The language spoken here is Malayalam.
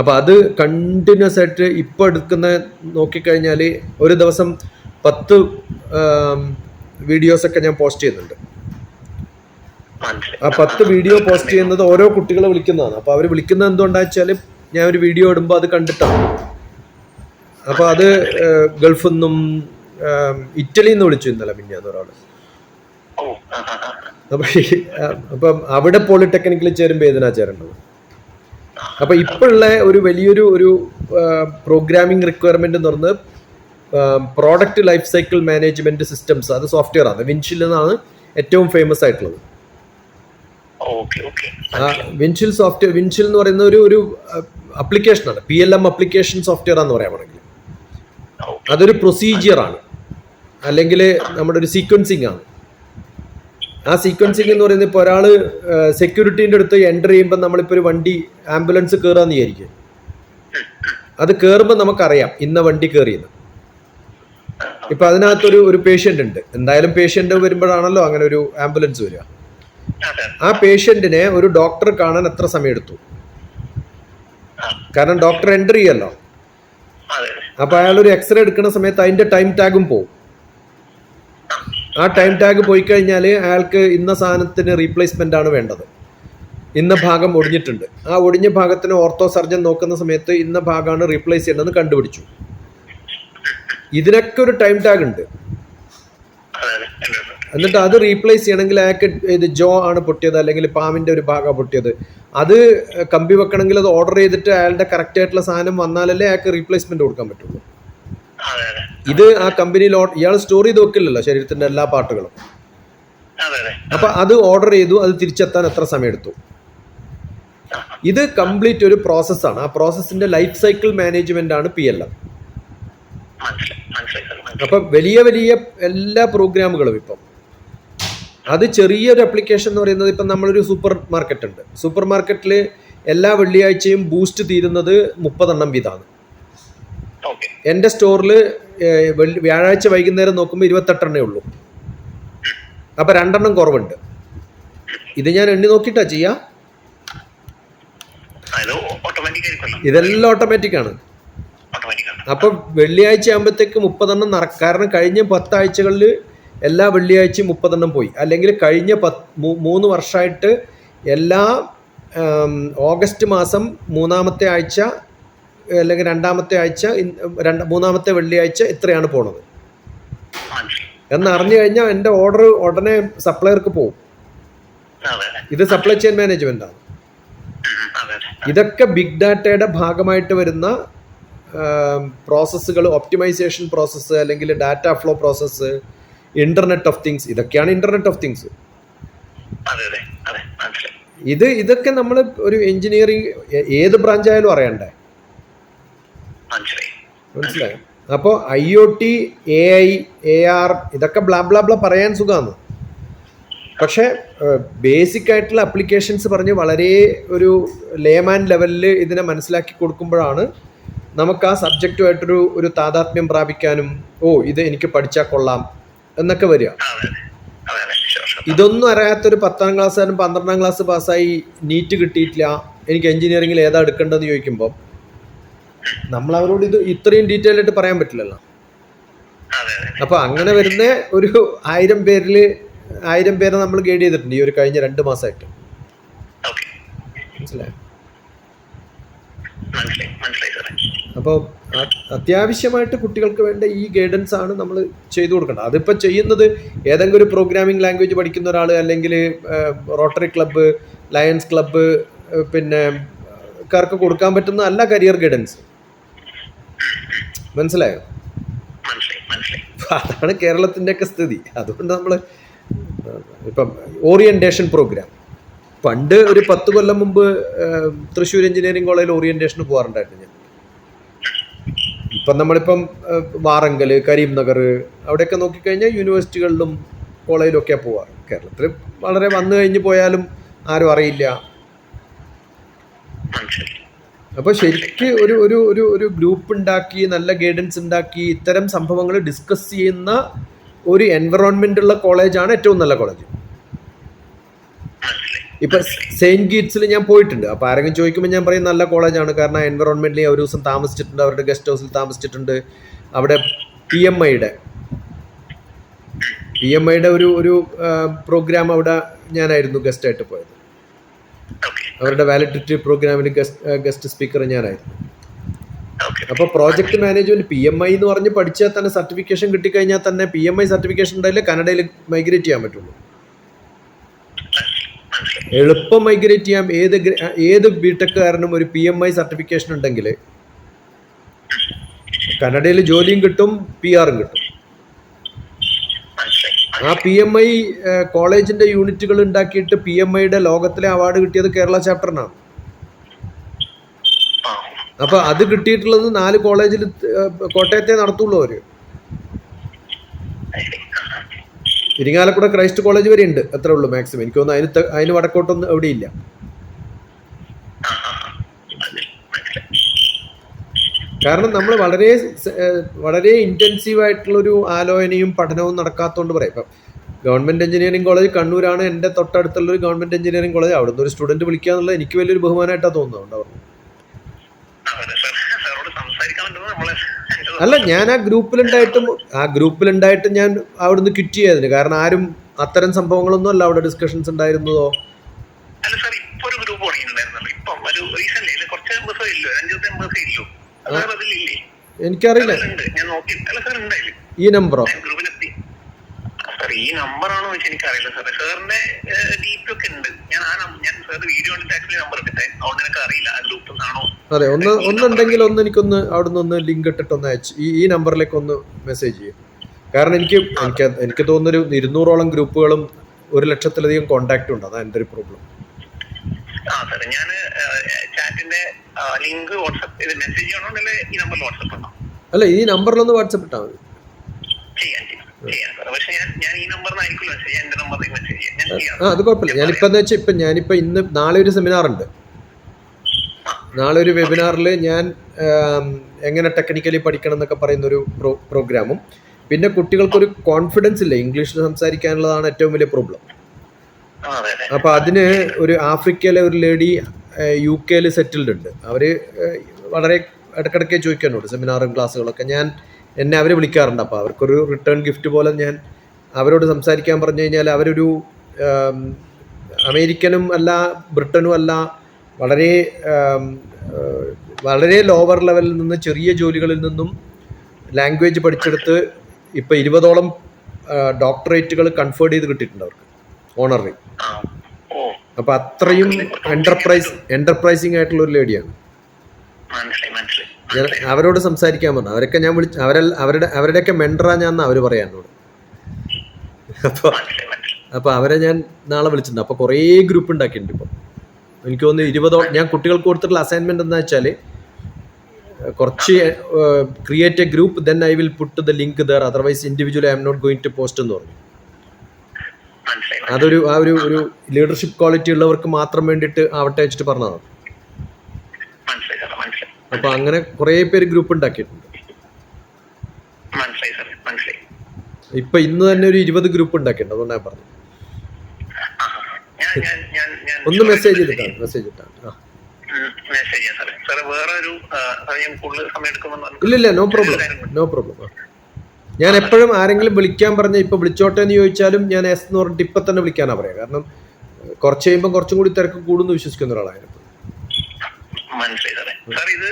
അപ്പോൾ അത് കണ്ടിന്യൂസ് ആയിട്ട് ഇപ്പോൾ എടുക്കുന്ന നോക്കിക്കഴിഞ്ഞാൽ ഒരു ദിവസം പത്ത് വീഡിയോസൊക്കെ ഞാൻ പോസ്റ്റ് ചെയ്യുന്നുണ്ട്. ആ പത്ത് വീഡിയോ പോസ്റ്റ് ചെയ്യുന്നത് ഓരോ കുട്ടികളെ വിളിക്കുന്നതാണ്. അപ്പോൾ അവർ വിളിക്കുന്നത് എന്തുകൊണ്ടാ വെച്ചാൽ ഞാൻ ഒരു വീഡിയോ ഇടുമ്പോൾ അത് കണ്ടിട്ടാണ്. അപ്പോൾ അത് ഗൾഫിൽ നിന്നും ഇറ്റലിയിൽ നിന്ന് വിളിച്ചു ഇന്നലെ മിന്നാന്ന് ഒരാൾ. അപ്പം അപ്പം അവിടെ പോളിടെക്നിക്കിൽ ചേരുമ്പോൾ ഏതിനാ ചേരേണ്ടത്? അപ്പൊ ഇപ്പോഴുള്ള ഒരു വലിയൊരു ഒരു പ്രോഗ്രാമിംഗ് റിക്വയർമെന്റ് എന്ന് പറഞ്ഞത് product life cycle management systems അത് സോഫ്റ്റ്വെയർ ആണ്. വിൻഷിൽ എന്നാണ് ഏറ്റവും ഫേമസ് ആയിട്ടുള്ളത്. വിൻഷിൽ സോഫ്റ്റ്വെയർ വിൻഷിൽ എന്ന് പറയുന്ന ഒരു ഒരു അപ്ലിക്കേഷനാണ് P L M application software എന്ന് ഓക്കെ അതൊരു പ്രൊസീജിയർ ആണ്. അല്ലെങ്കിൽ നമ്മുടെ ഒരു സീക്വൻസിങ് ആണ്. ആ സീക്വൻസിങ് എന്ന് പറയുന്നത് ഇപ്പോൾ ഒരാൾ സെക്യൂരിറ്റീന്റെ അടുത്ത് എന്റർ ചെയ്യുമ്പോൾ നമ്മളിപ്പോൾ ഒരു വണ്ടി ആംബുലൻസ് കയറാന്ന് വിചാരിക്കും അത് കയറുമ്പോൾ നമുക്കറിയാം ഇന്ന വണ്ടി കയറിയെന്ന് ഇപ്പം അതിനകത്തൊരു ഒരു പേഷ്യന്റ് ഉണ്ട്. എന്തായാലും പേഷ്യന്റ് വരുമ്പോഴാണല്ലോ അങ്ങനെ ഒരു ആംബുലൻസ് വരിക. ആ പേഷ്യന്റിനെ ഒരു ഡോക്ടർ കാണാൻ എത്ര സമയം എടുത്തു കാരണം ഡോക്ടർ എന്റർ ചെയ്യല്ലോ. അതെ അപ്പോൾ അയാൾ ഒരു എക്സ്റേ എടുക്കുന്ന സമയത്ത് അതിന്റെ ടൈം ടാഗും പോകും ആ ടൈം ടാഗ് പോയി കഴിഞ്ഞാൽ അയാൾക്ക് ഇന്ന സാധനത്തിന് റീപ്ലേസ്മെന്റ് ആണ് വേണ്ടത്. ഇന്ന ഭാഗം ഒടിഞ്ഞിട്ടുണ്ട്. ആ ഒടിഞ്ഞ ഭാഗത്തിന് ഓർത്തോ സർജൻ നോക്കുന്ന സമയത്ത് ഇന്ന ഭാഗമാണ് റീപ്ലേസ് ചെയ്യേണ്ടതെന്ന് കണ്ടുപിടിച്ചു. ഇതിനൊക്കെ ഒരു ടൈം ടാഗ് ഉണ്ട്. എന്നിട്ട് അത് റീപ്ലേസ് ചെയ്യണമെങ്കിൽ അയാൾക്ക് ഇത് ജോ ആണ് പൊട്ടിയത് അല്ലെങ്കിൽ പാമ്പിന്റെ ഒരു ഭാഗം പൊട്ടിയത്. അത് കമ്പി വെക്കണമെങ്കിൽ അത് ഓർഡർ ചെയ്തിട്ട് അയാളുടെ കറക്റ്റ് ആയിട്ടുള്ള സാധനം വന്നാലല്ലേ അയാൾക്ക് റീപ്ലേസ്മെന്റ് കൊടുക്കാൻ പറ്റുള്ളൂ. ഇത് ആ കമ്പനിയിൽ ഇയാൾ സ്റ്റോർ ചെയ്ത് വെക്കില്ലല്ലോ ശരീരത്തിന്റെ എല്ലാ പാർട്ടുകളും. അപ്പൊ അത് ഓർഡർ ചെയ്തു അത് തിരിച്ചെത്താൻ എത്ര സമയം എടുത്തു ഇത് കംപ്ലീറ്റ് ഒരു പ്രോസസ്സാണ് ആ പ്രോസസ്സിന്റെ ലൈഫ് സൈക്കിൾ മാനേജ്മെന്റ് ആണ് പി എൽ എം അപ്പൊ വലിയ വലിയ എല്ലാ പ്രോഗ്രാമുകളും ഇപ്പം. അത് ചെറിയൊരു അപ്ലിക്കേഷൻ എന്ന് പറയുന്നത് ഇപ്പം നമ്മളൊരു സൂപ്പർ മാർക്കറ്റ് ഉണ്ട്. സൂപ്പർ മാർക്കറ്റിൽ എല്ലാ വെള്ളിയാഴ്ചയും ബൂസ്റ്റ് തീരുന്നത് മുപ്പതെണ്ണം വീതമാണ്. എന്റെ സ്റ്റോറിൽ വ്യാഴാഴ്ച വൈകുന്നേരം നോക്കുമ്പോൾ ഇരുപത്തെട്ടെണ്ണേ ഉള്ളൂ. അപ്പം രണ്ടെണ്ണം കുറവുണ്ട്. ഇത് ഞാൻ എണ്ണി നോക്കിട്ടാ ചെയ്യാ. ഇതെല്ലാം ഓട്ടോമാറ്റിക് ആണ്. അപ്പൊ വെള്ളിയാഴ്ച ആകുമ്പോഴത്തേക്ക് മുപ്പതെണ്ണം നട കാരണം കഴിഞ്ഞ പത്താഴ്ചകളിൽ എല്ലാ വെള്ളിയാഴ്ചയും മുപ്പതെണ്ണം പോയി. അല്ലെങ്കിൽ കഴിഞ്ഞ പത്ത് മൂന്ന് വർഷമായിട്ട് എല്ലാ ഓഗസ്റ്റ് മാസം മൂന്നാമത്തെ ആഴ്ച അല്ലെങ്കിൽ രണ്ടാമത്തെ ആഴ്ച രണ്ട് മൂന്നാമത്തെ വെള്ളിയാഴ്ച ഇത്രയാണ് പോണത്. എന്ന് അറിഞ്ഞു കഴിഞ്ഞാൽ എന്റെ ഓർഡർ ഉടനെ സപ്ലയർക്ക് പോകും ഇത് സപ്ലൈ ചെയിൻ മാനേജ്മെന്റ് ആണ്. ഇതൊക്കെ ബിഗ് ഡാറ്റയുടെ ഭാഗമായിട്ട് വരുന്ന പ്രോസസ്സുകൾ ഒപ്റ്റിമൈസേഷൻ പ്രോസസ്സ് അല്ലെങ്കിൽ data flow process internet of things ഇതൊക്കെയാണ് ഇന്റർനെറ്റ് ഓഫ് തിങ്സ് ഇത് ഇതൊക്കെ നമ്മൾ ഒരു എഞ്ചിനീയറിംഗ് ഏത് ബ്രാഞ്ച് ആയാലും അറിയണ്ടേ? മനസ്സിലായി. അപ്പോൾ I O T A I A R ഇതൊക്കെ ബ്ലാ ബ്ലാ ബ്ലാ പറയാൻ സുഖമാണ് പക്ഷെ ബേസിക് ആയിട്ടുള്ള അപ്ലിക്കേഷൻസ് പറഞ്ഞ് വളരെ ഒരു ലേമാൻ ലെവലിൽ ഇതിനെ മനസ്സിലാക്കി കൊടുക്കുമ്പോഴാണ് നമുക്ക് ആ സബ്ജക്റ്റുമായിട്ടൊരു ഒരു താതാത്മ്യം പ്രാപിക്കാനും ഓ ഇത് എനിക്ക് പഠിച്ചാൽ കൊള്ളാം എന്നൊക്കെ വരിക. ഇതൊന്നും അറിയാത്തൊരു പത്താം ക്ലാസ്സുകാരൻ പന്ത്രണ്ടാം ക്ലാസ് പാസ്സായി നീറ്റ് കിട്ടിയിട്ടില്ല. എനിക്ക് എഞ്ചിനീയറിംഗിൽ ഏതാ എടുക്കേണ്ടതെന്ന് ചോദിക്കുമ്പോൾ നമ്മൾ അവരോട് ഇത് ഇത്രയും ഡീറ്റെയിൽ ആയിട്ട് പറയാൻ പറ്റില്ലല്ലോ. അപ്പൊ അങ്ങനെ വരുന്ന ഒരു ആയിരം പേരിൽ ആയിരം പേരെ നമ്മൾ ഗൈഡ് ചെയ്തിട്ടുണ്ട് ഈ ഒരു കഴിഞ്ഞ രണ്ട് മാസമായിട്ട് മനസ്സിലായോ? അപ്പോൾ അത്യാവശ്യമായിട്ട് കുട്ടികൾക്ക് വേണ്ട ഈ ഗൈഡൻസ് ആണ് നമ്മൾ ചെയ്തു കൊടുക്കേണ്ടത്. അതിപ്പോൾ ചെയ്യുന്നത് ഏതെങ്കിലും ഒരു പ്രോഗ്രാമിംഗ് ലാംഗ്വേജ് പഠിക്കുന്ന ഒരാൾ അല്ലെങ്കിൽ റോട്ടറി ക്ലബ്ബ് ലയൺസ് ക്ലബ്ബ് പിന്നെ കാർക്ക് കൊടുക്കാൻ പറ്റുന്ന അല്ല കരിയർ ഗൈഡൻസ് മനസ്സിലായോ? അതാണ് കേരളത്തിന്റെ ഒക്കെ സ്ഥിതി. അതുകൊണ്ട് നമ്മൾ ഇപ്പം ഓറിയന്റേഷൻ പ്രോഗ്രാം പണ്ട് ഒരു പത്ത് കൊല്ലം മുമ്പ് തൃശ്ശൂർ എഞ്ചിനീയറിംഗ് കോളേജിൽ ഓറിയന്റേഷന് പോകാറുണ്ടായിരുന്നു ഞാൻ. ഇപ്പം നമ്മളിപ്പം വാറങ്കൽ കരീംനഗർ അവിടെയൊക്കെ നോക്കിക്കഴിഞ്ഞാൽ യൂണിവേഴ്സിറ്റികളിലും കോളേജിലും ഒക്കെയാണ് പോവാറ്. കേരളത്തിൽ വളരെ വന്നു കഴിഞ്ഞ് പോയാലും ആരും അറിയില്ല. അപ്പോൾ ശരിക്ക് ഒരു ഒരു ഒരു ഒരു ഗ്രൂപ്പ് ഉണ്ടാക്കി നല്ല ഗൈഡൻസ് ഉണ്ടാക്കി ഇത്തരം സംഭവങ്ങൾ ഡിസ്കസ് ചെയ്യുന്ന ഒരു എൻവറോൺമെന്റ് ഉള്ള കോളേജാണ് ഏറ്റവും നല്ല കോളേജ് ഇപ്പൊ സെയിന്റ് ഗീറ്റ്സിൽ ഞാൻ പോയിട്ടുണ്ട്. അപ്പൊ ആരെങ്കിലും ചോദിക്കുമ്പോൾ ഞാൻ പറയും നല്ല കോളേജാണ് കാരണം എൻവറോൺമെന്റിൽ ഒരു ദിവസം താമസിച്ചിട്ടുണ്ട്. അവരുടെ ഗസ്റ്റ് ഹൗസിൽ താമസിച്ചിട്ടുണ്ട്. അവിടെ പി എം ഐയുടെ പി എം ഐയുടെ ഒരു ഒരു പ്രോഗ്രാം അവിടെ ഞാനായിരുന്നു ഗസ്റ്റായിട്ട് പോയത്. അവരുടെ വാലിഡിറ്റി പ്രോഗ്രാമിൽ ഗസ്റ്റ് സ്പീക്കർ ഞാനായിരുന്നു. അപ്പൊ അപ്പോൾ project management P M I എന്ന് പറഞ്ഞ് പഠിച്ചാൽ തന്നെ സർട്ടിഫിക്കേഷൻ കിട്ടിക്കഴിഞ്ഞാൽ തന്നെ പി എം ഐ സർട്ടിഫിക്കേഷൻ ഉണ്ടെങ്കിൽ കനഡയിൽ മൈഗ്രേറ്റ് ചെയ്യാൻ പറ്റുള്ളൂ. എളുപ്പം മൈഗ്രേറ്റ് ചെയ്യാം. ഏത് ഏത് ബിടെക്കാരനും ഒരു പി എം ഐ സർട്ടിഫിക്കേഷൻ ഉണ്ടെങ്കിൽ കനഡയിൽ ജോലിയും കിട്ടും പി ആറും കിട്ടും. ആ പി എം ഐ കോളേജിന്റെ യൂണിറ്റുകൾ ഉണ്ടാക്കിയിട്ട് പി എം ഐയുടെ ലോകത്തിലെ അവാർഡ് കിട്ടിയത് കേരള ചാപ്റ്ററിനാണ് അപ്പൊ അത് കിട്ടിയിട്ടുള്ളത് നാല് കോളേജിൽ കോട്ടയത്തെ നടത്തുള്ളൂ അവർ. ഇരിങ്ങാലക്കുട ക്രൈസ്റ്റ് കോളേജ് വരെ ഉണ്ട് അത്രേ ഉള്ളൂ മാക്സിമം എനിക്ക് തോന്നുന്നു അതിന് അതിന് വടക്കോട്ടൊന്നും എവിടെയില്ല. ആ ആ ആ. മനസ്സിലായി മനസ്സിലായി കാരണം നമ്മൾ വളരെ വളരെ ഇന്റൻസീവ് ആയിട്ടുള്ളൊരു ആലോചനയും പഠനവും നടക്കാത്തതുകൊണ്ട് പറയാം. ഇപ്പം ഗവൺമെന്റ് എഞ്ചിനീയറിംഗ് കോളേജ് കണ്ണൂരാണ് എന്റെ തൊട്ടടുത്തുള്ളൊരു ഗവൺമെന്റ് എഞ്ചിനീയറിംഗ് കോളേജ്. അവിടുന്ന് ഒരു സ്റ്റുഡന്റ് വിളിക്കുക എന്നുള്ളത് എനിക്ക് വലിയൊരു ബഹുമാനമായിട്ടാണ് തോന്നുന്നത് അവർ അല്ല ഞാൻ ആ ഗ്രൂപ്പിലുണ്ടായിട്ടും ആ ഗ്രൂപ്പിലുണ്ടായിട്ടും ഞാൻ അവിടുന്ന് ക്വിറ്റ് ചെയ്തതിന്. കാരണം ആരും അത്തരം സംഭവങ്ങളൊന്നും അല്ല അവിടെ ഡിസ്കഷൻസ് ഉണ്ടായിരുന്നതോ? അല്ല സാർ ഇപ്പൊ ഒരു ഗ്രൂപ്പ് തുടങ്ങിയിട്ടുണ്ടായിരുന്നല്ലോ. ഇപ്പം ഒരു റീസെന്റ് കുറച്ച് മെമ്പേഴ്സ് ഇല്ലോ? അഞ്ചു മെമ്പേഴ്സേ എനിക്കറിയില്ല. ഈ നമ്പറോ? ഈ നമ്പറാണോ എനിക്കറിയില്ല സാറിന്റെ ഒക്കെ ഉണ്ട്. ഞാൻ ആ ഞാൻ വീഡിയോ കണ്ടിട്ട് ആക്ച്വലി നമ്പർ എടുത്തേ അതുകൊണ്ട് എനിക്ക് അറിയില്ല ആ ഗ്രൂപ്പ് ആണോ അതെ ഒന്ന് ഒന്നുണ്ടെങ്കിൽ ഒന്ന് എനിക്കൊന്ന് അവിടുന്ന് ഒന്ന് ലിങ്ക് ഇട്ടിട്ട് ഒന്ന് അയച്ച്. ഈ ഈ നമ്പറിലേക്ക് ഒന്ന് മെസ്സേജ് ചെയ്യും. കാരണം എനിക്ക് എനിക്ക് എനിക്ക് തോന്നുന്നൊരു ഇരുന്നൂറോളം ഗ്രൂപ്പുകളും ഒരു ലക്ഷത്തിലധികം കോണ്ടാക്റ്റും ഉണ്ട്. അതാണ് എന്റെ ഒരു പ്രോബ്ലം ആ സാർ ഞാൻ ചാറ്റിന്റെ ലിങ്ക് വാട്സ്ആപ്പ് ഇത് മെസ്സേജ് ആണോ അല്ലെ ഈ നമ്പറിൽ വാട്സ്ആപ്പ് ഉണ്ടോ അല്ല ഈ നമ്പറിലൊന്ന് വാട്സ്ആപ്പ് ഇട്ടാൽ മതി. ചെയ്യാം ചെയ്യാം സാർ പക്ഷെ ഞാൻ ഞാൻ ഈ നമ്പറിൽ ആയിരിക്കില്ല മെസ്സേജ് ചെയ്യാൻ എന്റെ നമ്പറിൽ മെസ്സേജ് ചെയ്യാം. ഞാൻ ചെയ്യാം. ആ അത് കുഴപ്പമില്ല. ഞാനിപ്പോ എന്ന് വെച്ചാൽ ഇപ്പൊ ഞാനിപ്പോ ഇന്ന് നാളെ ഒരു സെമിനാർ ഉണ്ട്. നാളെ ഒരു വെബിനാറിൽ ഞാൻ എങ്ങനെ ടെക്നിക്കലി പഠിക്കണം എന്നൊക്കെ പറയുന്ന ഒരു പ്രോ പ്രോഗ്രാമും പിന്നെ കുട്ടികൾക്കൊരു കോൺഫിഡൻസ് ഇല്ല? ഇംഗ്ലീഷിൽ സംസാരിക്കാനുള്ളതാണ് ഏറ്റവും വലിയ പ്രോബ്ലം അപ്പോൾ അതിന് ഒരു ആഫ്രിക്കയിലെ ഒരു ലേഡി യു കെയിൽ സെറ്റിൽഡ് ഉണ്ട്. അവർ വളരെ ഇടയ്ക്കിടയ്ക്ക് ചോദിക്കാനുണ്ട് സെമിനാറും ക്ലാസ്സുകളൊക്കെ. ഞാൻ എന്നെ അവർ വിളിക്കാറുണ്ട്. അപ്പോൾ അവർക്കൊരു റിട്ടേൺ ഗിഫ്റ്റ് പോലെ ഞാൻ അവരോട് സംസാരിക്കാൻ പറഞ്ഞു കഴിഞ്ഞാൽ അവരൊരു അമേരിക്കനും അല്ല ബ്രിട്ടനും അല്ല വളരെ വളരെ ലോവർ ലെവലിൽ നിന്ന് ചെറിയ ജോലികളിൽ നിന്നും ലാംഗ്വേജ് പഠിച്ചെടുത്ത് ഇപ്പോൾ ഇരുപതോളം ഡോക്ടറേറ്റുകൾ കൺഫേർഡ് ചെയ്ത് കിട്ടിയിട്ടുണ്ട് അവർക്ക്. ഓണറി ആ അപ്പൊ അത്രയും എന്റർപ്രൈസ് എന്റർപ്രൈസിംഗ് ആയിട്ടുള്ള ഒരു ലേഡിയാണ് ഞാൻ അവരോട് സംസാരിക്കാൻ പറഞ്ഞു. അവരൊക്കെ ഞാൻ വിളിച്ചു അവരെ അവരുടെ അവരുടെയൊക്കെ മെൻഡറാ ഞാൻ അവർ പറയാൻ എന്നോട്. അപ്പൊ അപ്പൊ അവരെ ഞാൻ നാളെ വിളിച്ചിട്ടുണ്ട്. അപ്പൊ കുറേ ഗ്രൂപ്പ് ഉണ്ടാക്കിയിട്ടുണ്ട് ഇപ്പൊ. എനിക്ക് തോന്നുന്നു ഇരുപതോ ഞാൻ കുട്ടികൾക്ക് കൊടുത്തിട്ടുള്ള അസൈൻമെന്റ് എന്താ വെച്ചാൽ കുറച്ച് create a group then I will put the link there otherwise individual I am not going to post എന്ന് പറഞ്ഞു. അതൊരു ആ ഒരു ഒരു ലീഡർഷിപ്പ് ക്വാളിറ്റി ഉള്ളവർക്ക് മാത്രം വേണ്ടിയിട്ട് ആവട്ടെ വെച്ചിട്ട് പറഞ്ഞതാണ് അപ്പൊ അങ്ങനെ കുറെ പേര് ഗ്രൂപ്പ് ഉണ്ടാക്കിയിട്ടുണ്ട്. ഇപ്പൊ ഇന്ന് തന്നെ ഒരു ഇരുപത് ഗ്രൂപ്പ് ഉണ്ടാക്കിയിട്ടുണ്ട് അതുകൊണ്ടാ ഞാൻ ഞാൻ ഒന്ന് മെസ്സേജ് ചെയ്തിട്ടാണ് മെസ്സേജ് ഇട്ടാണ്. ഇല്ല ഇല്ല നോ പ്രോബ്ലം നോ പ്രോബ്ലം ഞാൻ എപ്പോഴും ആരെങ്കിലും വിളിക്കാൻ പറഞ്ഞ ഇപ്പൊ വിളിച്ചോട്ടെ എന്ന് ചോദിച്ചാലും ഞാൻ എസ് എന്ന് പറഞ്ഞിട്ട് ഇപ്പൊ തന്നെ വിളിക്കാനാ പറയാ. കാരണം കുറച്ച് കഴിയുമ്പോൾ കുറച്ചും കൂടി തിരക്ക് കൂടുന്നു വിശ്വസിക്കുന്ന ഒരാളായിരുന്നു മനസ്സിലായി സാർ ഇത്